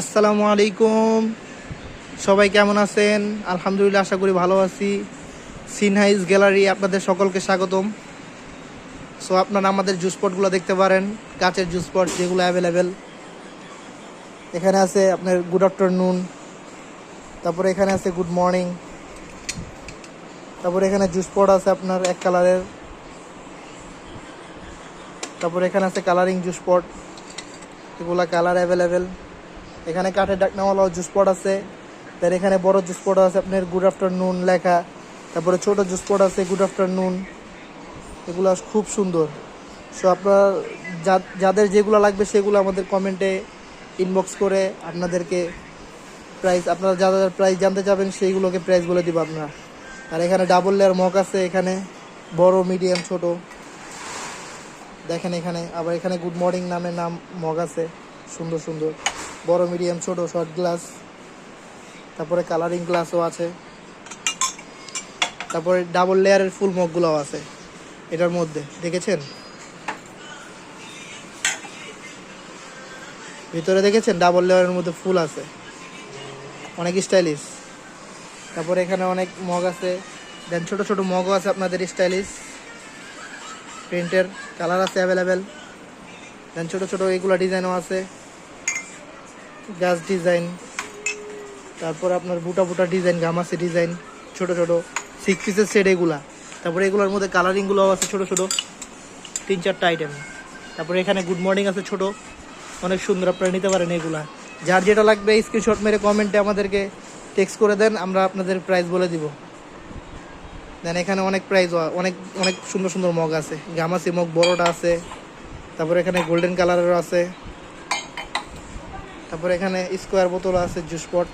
আসসালামু আলাইকুম। সবাই কেমন আছেন? আলহামদুলিল্লাহ, আশা করি ভালো আছি। সিনহাইজ গ্যালারি আপনাদের সকলকে স্বাগতম। সো আপনারা আমাদের জুস পটগুলো দেখতে পারেন, কাচের জুস পট যেগুলো অ্যাভেলেবেল এখানে আছে আপনার গুড আফটারনুন তারপরে এখানে আছে গুড মর্নিং তারপরে এখানে জুস পট আছে আপনার এক কালারের তারপরে এখানে আছে কালারিং জুস পট এগুলা কালার অ্যাভেলেবেল এখানে কাঠের ডাকনাওয়ালা জুস পট আছে। তার এখানে বড় জুস পট আছে আপনার গুড আফটারনুন লেখা। তারপরে ছোট জুস পট আছে গুড আফটারনুন এগুলো খুব সুন্দর। সো আপনার যাদের যেগুলো লাগবে সেগুলো আমাদের কমেন্টে ইনবক্স করে আপনাদেরকে প্রাইস আপনারা যা যা প্রাইস জানতে চাবেন সেইগুলোকে প্রাইস বলে দিব আপনারা আর এখানে ডাবল লেয়ার মগ আছে এখানে, বড় মিডিয়াম ছোট। দেখেন এখানে, আবার এখানে গুড মর্নিং নামে নাম মগ আছে। সুন্দর সুন্দর। বড় মিডিয়াম ছোট শর্ট গ্লাস তারপরে কালারিং গ্লাসও আছে। তারপরে ডাবল লেয়ারের ফুল মগগুলোও আছে। এটার মধ্যে, দেখেছেন? ভিতরে দেখেছেন? ডাবল লেয়ারের মধ্যে ফুল আছে। অনেক স্টাইলিশ তারপরে এখানে অনেক মগ আছে। দেন ছোট ছোট মগও আছে আপনাদের স্টাইলিশ প্রিন্টের কালার আছে অ্যাভেলেবেল দেন ছোটো ছোটো এগুলো ডিজাইনও আছে। গাছ ডিজাইন, তারপর আপনার বুটা বুটা ডিজাইন, গামাসি ডিজাইন, ছোট ছোট সিক্স পিসের সেট এগুলা। তারপরে এগুলোর মধ্যে কালারিংগুলোও আছে ছোট ছোট, তিন চারটা আইটেম তারপরে এখানে গুড মর্নিং আছে ছোট, অনেক সুন্দর আপনারা নিতে পারেন এগুলা। যার যেটা লাগবে স্ক্রিনশট মেরে কমেন্টে আমাদেরকে টেক্সট করে দেন, আমরা আপনাদের প্রাইস বলে দিব। দেন এখানে অনেক প্রাইস অনেক অনেক সুন্দর সুন্দর মগ আছে। গামাসি মগ বড়টা আছে, তারপরে এখানে গোল্ডেন কালারেরও আছে। তারপরে এখানে স্কোয়ার বোতল আছে জুস পট।